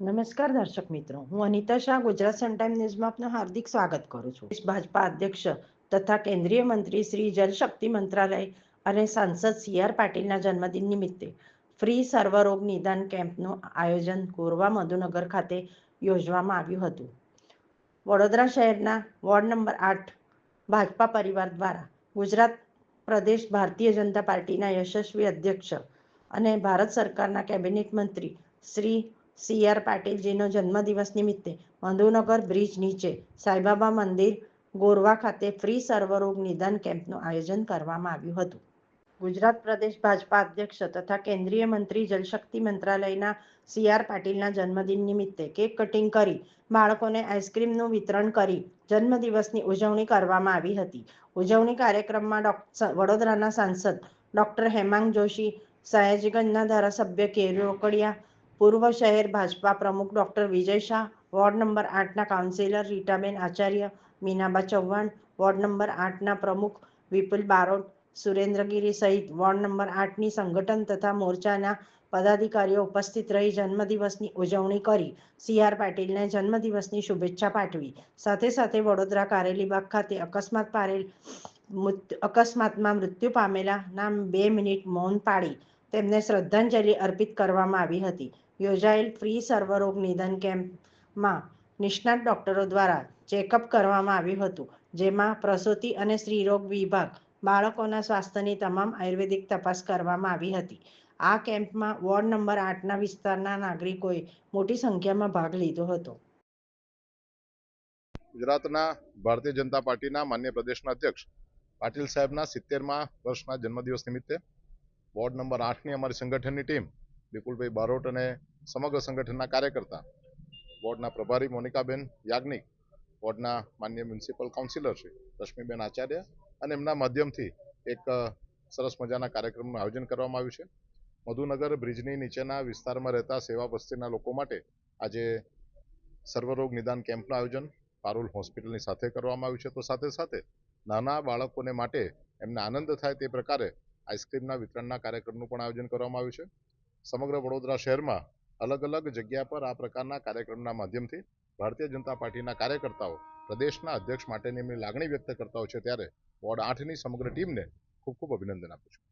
નમસ્કાર દર્શક મિત્રો, હું અનિતા શાહ, ગુજરાત સન ટાઈમ ન્યૂઝમાં આપનું હાર્દિક સ્વાગત કરું છું. ભાજપા અધ્યક્ષ તથા કેન્દ્રીય મંત્રી શ્રી જલશક્તિ મંત્રાલય અને સાંસદ સી આર પાટીલના જન્મદિન નિમિત્તે ફ્રી સર્વરોગ નિદાન કેમ્પનું આયોજન કોરવા મધુનગર ખાતે યોજવામાં આવ્યું હતું. વડોદરા શહેરના વોર્ડ નંબર આઠ ભાજપા પરિવાર દ્વારા ગુજરાત પ્રદેશ ભારતીય જનતા પાર્ટીના યશસ્વી અધ્યક્ષ અને ભારત સરકારના કેબિનેટ મંત્રી શ્રી સી આર પાટીલજીનો જન્મદિવસ નિમિત્તે મધુનગર બ્રિજ નીચે સાઈબાબા મંદિર ગોરવા ખાતે ફ્રી સર્વરોગ નિદાન કેમ્પનું આયોજન કરવામાં આવ્યું હતું. ગુજરાત પ્રદેશ ભાજપા અધ્યક્ષ તથા કેન્દ્રીય મંત્રી જલશક્તિ મંત્રાલયના સી આર પાટીલના જન્મદિન નિમિત્તે કેક કટિંગ કરી બાળકોને આઈસ્ક્રીમનું વિતરણ કરી જન્મદિવસની ઉજવણી કરવામાં આવી હતી. ઉજવણી કાર્યક્રમમાં વડોદરાના સાંસદ ડોક્ટર હેમાંગ જોશી, સયાજીગંજના ધારાસભ્ય કેરી રોકડિયા પૂર્વ શહેર ભાજપા પ્રમુખ doctor Vijay Shah, ward number આઠના councillor Ritaben Acharya, Minaba Chauhan, ward number આઠના પ્રમુખ વિપુલ બારોટ, સુરેન્દ્રગીરી સહિત વોર્ડ નંબર આઠની સંગઠન તથા મોરચાના પદાધિકારીઓ ઉપસ્થિત રહી જન્મદિવસની ઉજવણી કરી. સી આર પાટીલને જન્મદિવસની શુભેચ્છા પાઠવી. સાથે સાથે વડોદરા કારેલીબાગ ખાતે અકસ્માત પારેલ અકસ્માતમાં મૃત્યુ પામેલા નામ બે મિનિટ મૌન પાડી તેમને શ્રદ્ધાંજલિ અર્પિત કરવામાં આવી હતી. યોજાયેલ ફ્રી સર્વરોગ નિદાન કેમ્પમાં નિષ્ણાત ડોક્ટરો દ્વારા ચેકઅપ કરવામાં આવ્યું હતું, જેમાં પ્રસૂતિ અને સ્ત્રીરોગ વિભાગ બાળકોના સ્વાસ્થ્યની તમામ આયુર્વેદિક તપાસ કરવામાં આવી હતી. આ કેમ્પમાં વોર્ડ નંબર આઠના વિસ્તારના નાગરિકોએ મોટી સંખ્યામાં ભાગ લીધો હતો. ગુજરાતના ભારતીય જનતા પાર્ટીના માન્ય પ્રદેશના અધ્યક્ષ પાટીલ સાહેબના સિત્તેરમાં વર્ષના જન્મદિવસ નિમિત્તે વોર્ડ નંબર આઠની અમારી સંગઠનની ટીમ વિપુલભાઈ બારોટ અને સમગ્ર સંગઠનના કાર્યકર્તા. વોર્ડના પ્રભારી મોનિકાબેન યાજ્ઞિક, વોર્ડના માન્ય મ્યુનિસિપલ કાઉન્સિલર શ્રી રશ્મિબેન આચાર્ય અને એમના માધ્યમથી એક સરસ મજાના કાર્યક્રમનું આયોજન કરવામાં આવ્યું છે. મધુનગર બ્રિજની નીચેના વિસ્તારમાં રહેતા સેવા વસ્તીના લોકો માટે આજે સર્વરોગ નિદાન કેમ્પનું આયોજન પારુલ હોસ્પિટલની સાથે કરવામાં આવ્યું છે. તો સાથે સાથે નાના બાળકોને માટે એમને આનંદ થાય તે પ્રકારે આઈસ્ક્રીમના વિતરણના કાર્યક્રમનું પણ આયોજન કરવામાં આવ્યું છે. સમગ્ર વડોદરા શહેરમાં અલગ અલગ જગ્યા પર આ પ્રકારના કાર્યક્રમના માધ્યમથી ભારતીય જનતા પાર્ટીના કાર્યકર્તાઓ, પ્રદેશના અધ્યક્ષ માટેની એમની લાગણી વ્યક્ત કરતા હોય છે ત્યારે વોર્ડ આઠની સમગ્ર ટીમને ખૂબ ખૂબ અભિનંદન આપું છું.